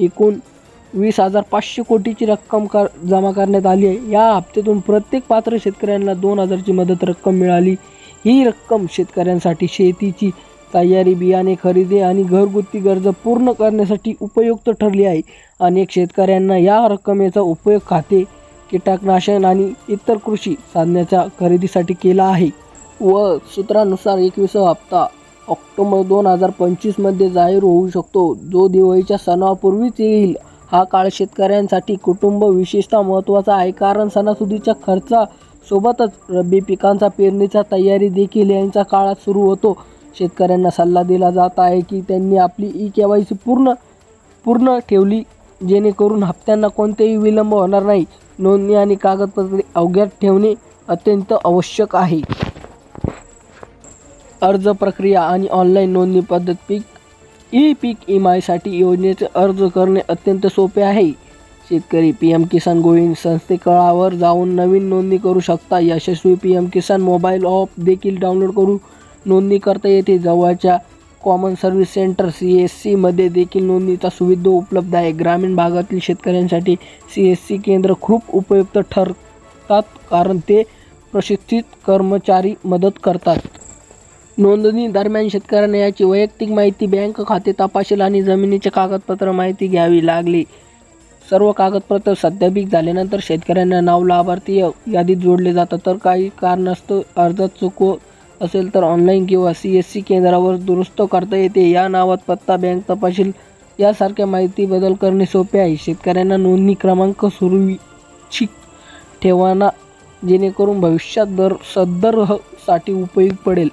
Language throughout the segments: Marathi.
एकूण वीस हजार पाचशे कोटीची रक्कम कर जमा करण्यात आली आहे. या हप्त्यातून प्रत्येक पात्र शेतकऱ्यांना दोन हजारची मदत रक्कम मिळाली. ही रक्कम शेतकऱ्यांसाठी शेतीची तयारी बियाणे खरेदी आणि घरगुती गरजा पूर्ण करण्यासाठी उपयुक्त ठरली आहे. अनेक शेतकऱ्यांना या रक्कमेचा उपयोग खाते कीटकनाशक आणि इतर कृषी साधनाच्या खरेदीसाठी केला आहे. व सूत्रानुसार एकविसावा हप्ता ऑक्टोबर दोन हजार पंचवीसमध्ये जाहीर होऊ शकतो. जो दिवाळीच्या सणापूर्वीच येईल हा काळ शेतकऱ्यांसाठी कुटुंब विशेषतः महत्त्वाचा आहे. कारण सणासुदीच्या खर्चासोबतच रब्बी पिकांचा पेरणीचा तयारी देखील यांच्या काळात सुरू होतो. शेतकऱ्यांना सल्ला दिला जात आहे की त्यांनी आपली ई के वाय सी पूर्ण पूर्ण ठेवली जेणेकरून हप्त्यांना कोणतेही विलंब होणार नाही. नोंदणी आणि कागदपत्रे अवघ्यात ठेवणे अत्यंत आवश्यक आहे. अर्ज प्रक्रिया आणि ऑनलाईन नोंदणी पद्धत पीक ई पीक इमायसाठी योजनेचे अर्ज करणे अत्यंत सोपे आहे. शेतकरी पी एम किसान गोविंद संस्थेकळावर जाऊन नवीन नोंदणी करू शकता. यशस्वी P M Kisan mobile app देखील डाउनलोड करून नोंदणी करता येते. जवळच्या common service centre C S सीमध्ये देखील नोंदणीचा सुविधा उपलब्ध आहे. ग्रामीण भागातील शेतकऱ्यांसाठी सी एस सी केंद्र खूप उपयुक्त ठरतात कारण ते प्रशिक्षित कर्मचारी मदत करतात. नोंदणी दरम्यान शेतकऱ्यांना याची वैयक्तिक माहिती बँक खाते तपशील आणि जमिनीचे कागदपत्र माहिती घ्यावी लागली. सर्व कागदपत्र सत्यापित झाल्यानंतर शेतकऱ्यांना नाव लाभार्थी यादीत जोडले जातात. तर काही कारणास्तव अर्जात चुको असेल तर ऑनलाईन किंवा सी एस सी केंद्रावर दुरुस्त करता येते. या नावात पत्ता बँक तपशील यासारख्या माहिती बदल करणे सोपे आहे. शेतकऱ्यांना नोंदणी क्रमांक सुरक्षित ठेवाना जेणेकरून भविष्यात दर सदरसाठी उपयोग पडेल.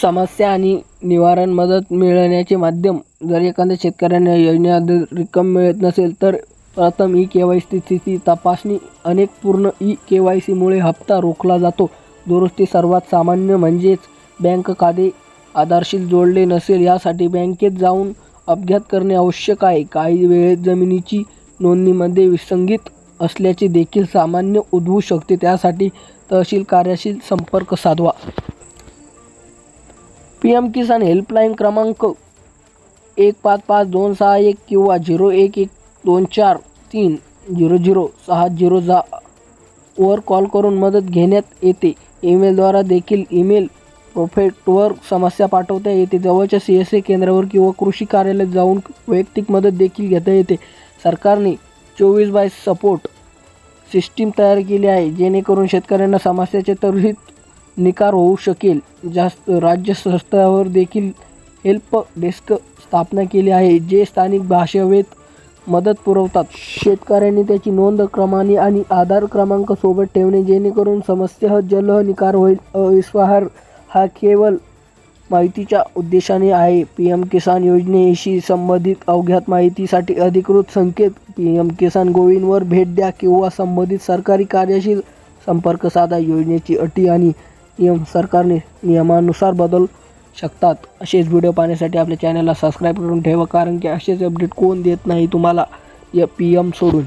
समस्या आणि निवारण मदत मिळण्याचे माध्यम. जर एखाद्या शेतकऱ्यांना योजनेअंतर्गत रक्कम मिळत नसेल तर प्रथम ई के वाय सी स्थिती तपासणी. अनेक पूर्ण ई के वाय सीमुळे हप्ता रोखला जातो. दुरुस्ती सर्वात सामान्य म्हणजेच बँक खाते आधारशील जोडले नसेल यासाठी बँकेत जाऊन अपघात करणे आवश्यक आहे. काही वेळेत जमिनीची नोंदणीमध्ये विसंगीत असल्याचे देखील सामान्य उद्भवू शकते. त्यासाठी तहसील कार्याशी संपर्क साधवा. पी एम किसान हेल्पलाईन क्रमांक एक पाच पाच दोन सहा एक किंवा झिरो एक एक दोन चार तीन झिरो झिरो सहा झिरो जा वर कॉल करून मदत घेण्यात येते. ईमेलद्वारा देखील ईमेल प्रोफेटवर समस्या पाठवता येते. जवळच्या सी एस ए केंद्रावर किंवा कृषी कार्यालयात जाऊन वैयक्तिक मदत देखील घेता येते. सरकारने चोवीस बाय सपोर्ट सिस्टीम तयार केली आहे. जेणेकरून शेतकऱ्यांना समस्याचे त्वरित निकार होऊ शकेल. जास्त राज्य स्तरावर देखील हेल्प डेस्क स्थापना केली आहे जे स्थानिक भाषेवेत मदत पुरवतात. शेतकऱ्यांनी त्याची नोंद क्रमाने आणि आधार क्रमांक सोबत ठेवणे जेणेकरून समस्या जलह निकार होईल. अविश्वाहार हा केवळ माहितीच्या उद्देशाने आहे. पी एम किसान योजनेशी संबंधित अवघ्यात माहितीसाठी अधिकृत संकेत पी एम किसान गोविंदवर भेट द्या किंवा संबंधित सरकारी कार्याशी संपर्क साधा. योजनेची अटी आणि नियम सरकारने नियमानुसार बदल शकतात. असेच व्हिडिओ पाहण्यासाठी आपल्या चॅनलला सबस्क्राईब करून ठेवा कारण की असेच अपडेट कोण देत नाही तुम्हाला या पी एम सोडून.